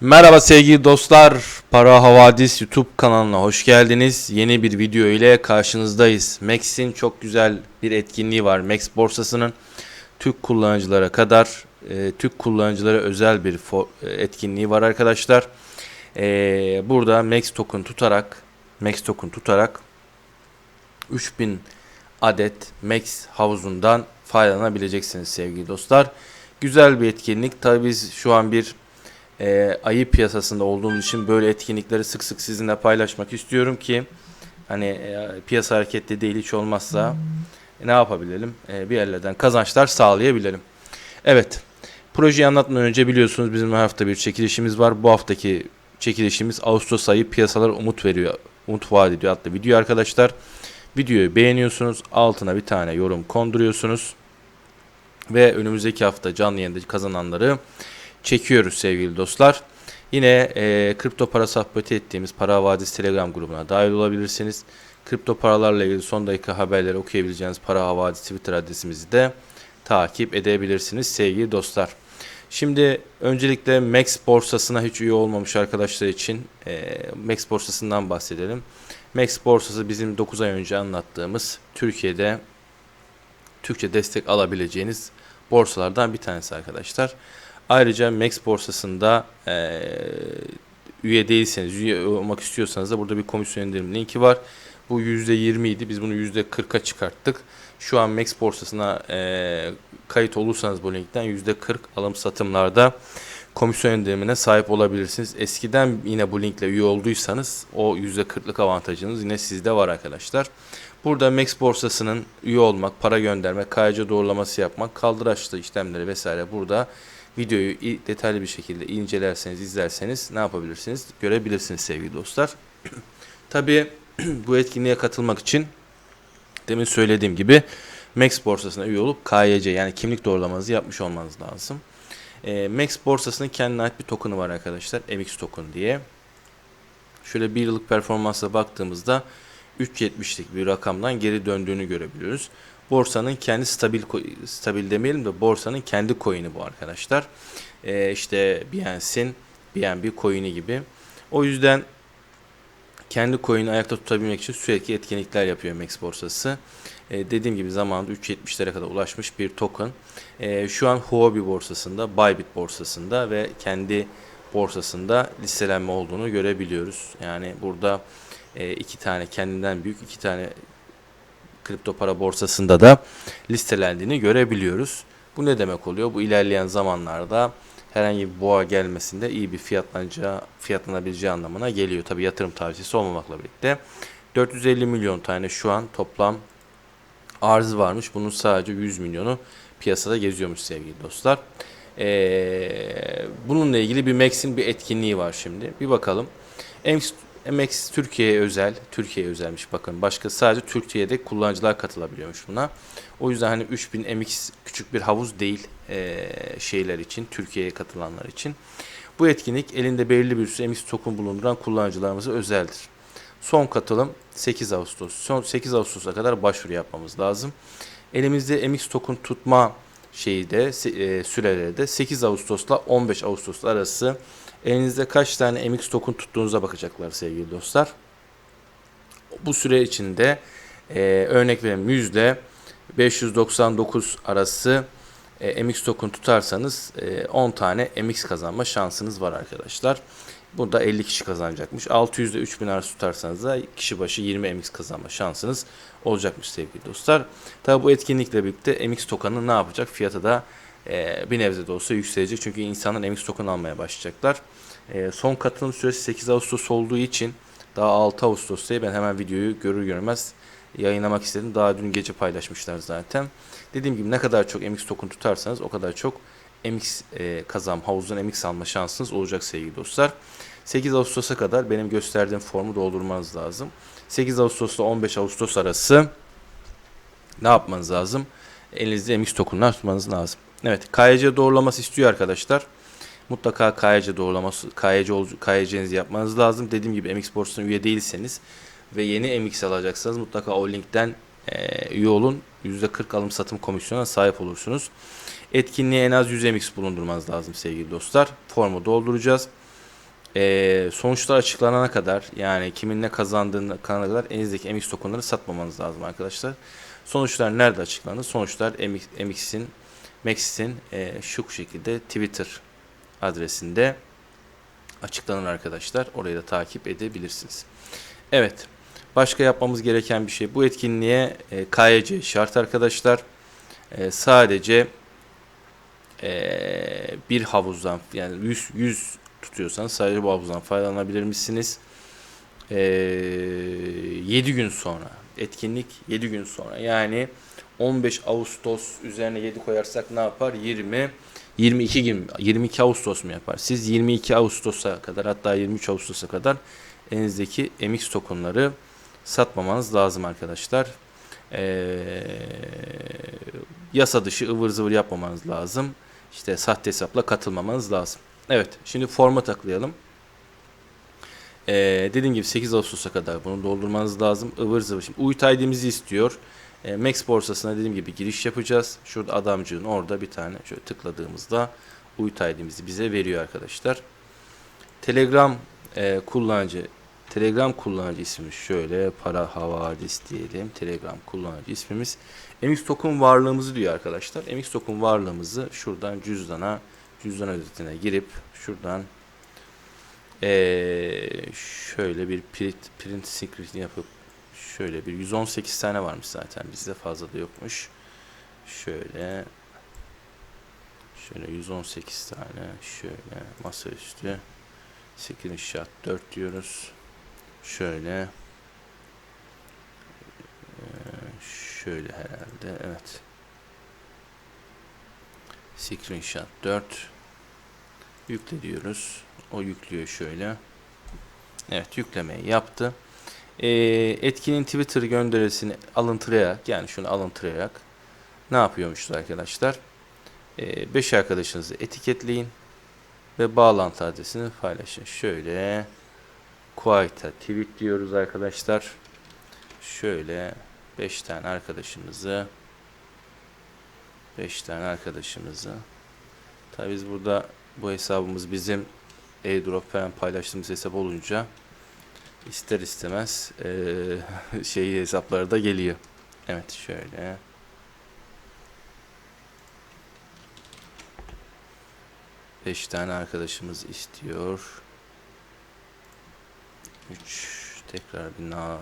Merhaba sevgili dostlar. Para Havadis YouTube kanalına hoş geldiniz. Yeni bir video ile karşınızdayız. Max'in çok güzel bir etkinliği var. Max borsasının Türk kullanıcılara kadar e, Türk kullanıcılara özel bir e, etkinliği var arkadaşlar. E, burada Max token tutarak Max token tutarak 3000 adet Max havuzundan faydalanabileceksiniz sevgili dostlar. Güzel bir etkinlik. Tabii biz şu an bir e, ayı piyasasında olduğumuz için böyle etkinlikleri sık sık sizinle paylaşmak istiyorum ki hani e, piyasa hareketli değil hiç olmazsa e, ne yapabilelim? E, bir yerlerden kazançlar sağlayabilelim. Evet. Projeyi anlatmadan önce biliyorsunuz bizim her hafta bir çekilişimiz var. Bu haftaki çekilişimiz Ağustos ayı piyasalar umut veriyor. Umut vaat ediyor adlı video arkadaşlar. Videoyu beğeniyorsunuz. Altına bir tane yorum konduruyorsunuz. Ve önümüzdeki hafta canlı yayında kazananları çekiyoruz sevgili dostlar. Yine e, kripto para sohbeti ettiğimiz Para Vadisi Telegram grubuna dahil olabilirsiniz. Kripto paralarla ilgili son dakika haberleri okuyabileceğiniz Para Havadisi Twitter adresimizi de takip edebilirsiniz sevgili dostlar. Şimdi öncelikle Max borsasına hiç üye olmamış arkadaşlar için e, Max borsasından bahsedelim. Max borsası bizim 9 ay önce anlattığımız Türkiye'de Türkçe destek alabileceğiniz borsalardan bir tanesi arkadaşlar. Ayrıca Max borsasında e, üye değilseniz, üye olmak istiyorsanız da burada bir komisyon indirim linki var. Bu %20 idi. Biz bunu %40'a çıkarttık. Şu an Max borsasına e, kayıt olursanız bu linkten %40 alım satımlarda komisyon indirimine sahip olabilirsiniz. Eskiden yine bu linkle üye olduysanız o %40'lık avantajınız yine sizde var arkadaşlar. Burada Max borsasının üye olmak, para göndermek, KYC doğrulaması yapmak, kaldıraçlı işlemleri vesaire burada videoyu detaylı bir şekilde incelerseniz, izlerseniz ne yapabilirsiniz? Görebilirsiniz sevgili dostlar. Tabii bu etkinliğe katılmak için demin söylediğim gibi Max borsasına üye olup KYC yani kimlik doğrulamanızı yapmış olmanız lazım. E, Max borsasının kendine ait bir token'ı var arkadaşlar. MX token diye. Şöyle bir yıllık performansa baktığımızda 3.70'lik bir rakamdan geri döndüğünü görebiliyoruz. Borsanın kendi stabil stabil demeyelim de borsanın kendi coin'i bu arkadaşlar. Ee, işte Binance'in BNB coin'i gibi. O yüzden kendi coin'i ayakta tutabilmek için sürekli etkinlikler yapıyor Max borsası. Ee, dediğim gibi zamanında 3.70'lere kadar ulaşmış bir token. Ee, şu an Huobi borsasında, Bybit borsasında ve kendi borsasında listelenme olduğunu görebiliyoruz. Yani burada e, iki tane kendinden büyük iki tane kripto para borsasında da listelendiğini görebiliyoruz. Bu ne demek oluyor? Bu ilerleyen zamanlarda herhangi bir boğa gelmesinde iyi bir fiyatlanacağı, fiyatlanabileceği anlamına geliyor. Tabi yatırım tavsiyesi olmamakla birlikte. 450 milyon tane şu an toplam arz varmış. Bunun sadece 100 milyonu piyasada geziyormuş sevgili dostlar. Ee, bununla ilgili bir Max'in bir etkinliği var şimdi. Bir bakalım. MX, Türkiye'ye özel, Türkiye'ye özelmiş bakın. Başka sadece Türkiye'de kullanıcılar katılabiliyormuş buna. O yüzden hani 3000 MX küçük bir havuz değil ee, şeyler için, Türkiye'ye katılanlar için. Bu etkinlik elinde belirli bir sürü MX token bulunduran kullanıcılarımıza özeldir. Son katılım 8 Ağustos. Son 8 Ağustos'a kadar başvuru yapmamız lazım. Elimizde MX token tutma şeyi de e, süreleri de 8 Ağustos'la 15 Ağustos arası elinizde kaç tane MX token tuttuğunuza bakacaklar sevgili dostlar. Bu süre içinde e, örnek verelim yüzde 599 arası e, MX token tutarsanız e, 10 tane MX kazanma şansınız var arkadaşlar. Burada 50 kişi kazanacakmış. 600 ile 3000 arası tutarsanız da kişi başı 20 MX kazanma şansınız olacakmış sevgili dostlar. Tabi bu etkinlikle birlikte MX token'ın ne yapacak? Fiyatı da e, bir nebze de olsa yükselecek. Çünkü insanlar MX token almaya başlayacaklar. E, son katılım süresi 8 Ağustos olduğu için daha 6 Ağustos'ta ben hemen videoyu görür görmez yayınlamak istedim. Daha dün gece paylaşmışlar zaten. Dediğim gibi ne kadar çok MX token tutarsanız o kadar çok MX e, kazan, havuzdan MX alma şansınız olacak sevgili dostlar. 8 Ağustos'a kadar benim gösterdiğim formu doldurmanız lazım. 8 Ağustos ile 15 Ağustos arası ne yapmanız lazım? Elinizde MX tokenlar tutmanız lazım. Evet, KYC doğrulaması istiyor arkadaşlar. Mutlaka KYC doğrulaması, KYC, KYC'nizi yapmanız lazım. Dediğim gibi MX borsasına üye değilseniz ve yeni MX alacaksanız mutlaka o linkten e, üye olun. %40 alım satım komisyonuna sahip olursunuz. Etkinliğe en az 100 MX bulundurmanız lazım sevgili dostlar. Formu dolduracağız. Ee, sonuçlar açıklanana kadar yani kimin ne kazandığını kanana kadar elinizdeki MX tokenları satmamanız lazım arkadaşlar. Sonuçlar nerede açıklanır? Sonuçlar MX, Max'in e, şu şekilde Twitter adresinde açıklanır arkadaşlar. Orayı da takip edebilirsiniz. Evet. Başka yapmamız gereken bir şey. Bu etkinliğe e, KYC şart arkadaşlar. E, sadece e, bir havuzdan yani 100, 100 tutuyorsanız sadece bu havuzdan faydalanabilir misiniz? E, 7 gün sonra etkinlik 7 gün sonra yani 15 Ağustos üzerine 7 koyarsak ne yapar? 20 22 gün 22 Ağustos mu yapar? Siz 22 Ağustos'a kadar hatta 23 Ağustos'a kadar elinizdeki MX tokenları satmamanız lazım arkadaşlar. Ee, yasa dışı ıvır zıvır yapmamanız lazım. İşte sahte hesapla katılmamanız lazım. Evet şimdi forma taklayalım. Ee, dediğim gibi 8 Ağustos'a kadar bunu doldurmanız lazım. ıvır zıvır. Şimdi UIT ID'mizi istiyor. E, Max borsasına dediğim gibi giriş yapacağız. Şurada adamcığın orada bir tane şöyle tıkladığımızda UIT ID'mizi bize veriyor arkadaşlar. Telegram e, kullanıcı Telegram kullanıcı ismimiz şöyle para havadis diyelim. Telegram kullanıcı ismimiz. MX token varlığımızı diyor arkadaşlar. MX token varlığımızı şuradan cüzdana cüzdan özetine girip şuradan ee, şöyle bir print, print screen yapıp şöyle bir 118 tane varmış zaten bizde fazla da yokmuş. Şöyle şöyle 118 tane şöyle masaüstü screenshot 4 diyoruz. Şöyle ee, şöyle herhalde evet. Screenshot 4 yükle diyoruz. O yüklüyor şöyle. Evet yüklemeyi yaptı. Ee, etkinin Twitter gönderisini alıntılayarak yani şunu alıntılayarak ne yapıyormuşuz arkadaşlar? 5 ee, arkadaşınızı etiketleyin ve bağlantı adresini paylaşın. Şöyle Quite'a tweet diyoruz arkadaşlar. Şöyle 5 tane arkadaşımızı 5 tane arkadaşımızı Tabi biz burada bu hesabımız bizim airdrop falan paylaştığımız hesap olunca ister istemez e, şey hesapları da geliyor. Evet şöyle. Beş tane arkadaşımız istiyor. Üç tekrar bir na.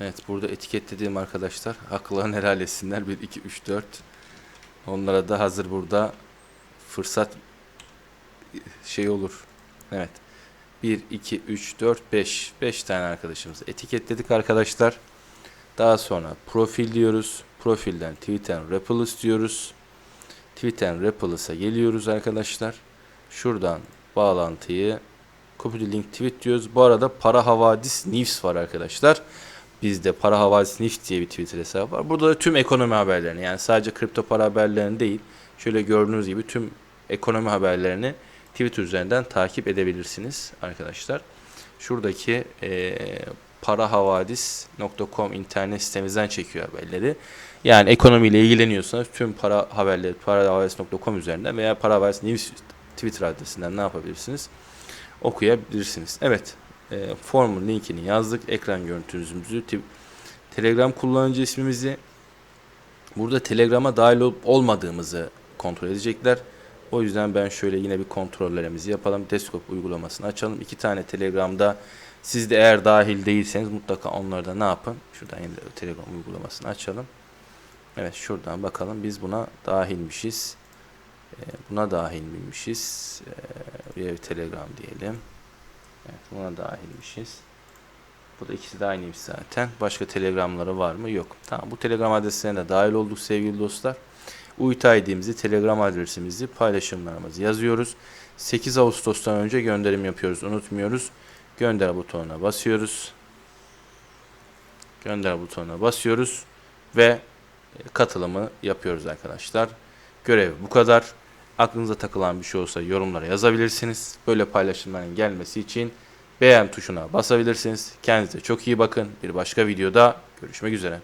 Evet burada etiketlediğim arkadaşlar haklarını helal etsinler. 1, 2, 3, 4. Onlara da hazır burada fırsat şey olur. Evet. 1, 2, 3, 4, 5. 5 tane arkadaşımızı etiketledik arkadaşlar. Daha sonra profil diyoruz. Profilden and repulse diyoruz. And repulse'a geliyoruz arkadaşlar. Şuradan bağlantıyı copy link tweet diyoruz. Bu arada para havadis news var arkadaşlar. Bizde para havadis news diye bir Twitter hesabı var. Burada da tüm ekonomi haberlerini yani sadece kripto para haberlerini değil. Şöyle gördüğünüz gibi tüm ekonomi haberlerini Twitter üzerinden takip edebilirsiniz arkadaşlar. Şuradaki e, parahavadis.com internet sitemizden çekiyor haberleri. Yani ekonomiyle ilgileniyorsanız tüm para haberleri parahavadis.com üzerinden veya parahavadis news Twitter adresinden ne yapabilirsiniz? Okuyabilirsiniz. Evet. E, formun linkini yazdık. Ekran görüntümüzü, Telegram kullanıcı ismimizi burada Telegram'a dahil olup olmadığımızı kontrol edecekler. O yüzden ben şöyle yine bir kontrollerimizi yapalım. Desktop uygulamasını açalım. İki tane Telegram'da siz de eğer dahil değilseniz mutlaka onları da ne yapın? Şuradan yine Telegram uygulamasını açalım. Evet şuradan bakalım biz buna dahilmişiz. Ee, buna dahil miymişiz? Ee, bir Telegram diyelim. Evet buna dahilmişiz. Bu da ikisi de aynıymış zaten. Başka telegramları var mı? Yok. Tamam bu telegram adresine de dahil olduk sevgili dostlar. UIT ID'mizi, Telegram adresimizi, paylaşımlarımızı yazıyoruz. 8 Ağustos'tan önce gönderim yapıyoruz. Unutmuyoruz. Gönder butonuna basıyoruz. Gönder butonuna basıyoruz ve e, katılımı yapıyoruz arkadaşlar. Görev bu kadar. Aklınıza takılan bir şey olsa yorumlara yazabilirsiniz. Böyle paylaşımların gelmesi için beğen tuşuna basabilirsiniz. Kendinize çok iyi bakın. Bir başka videoda görüşmek üzere.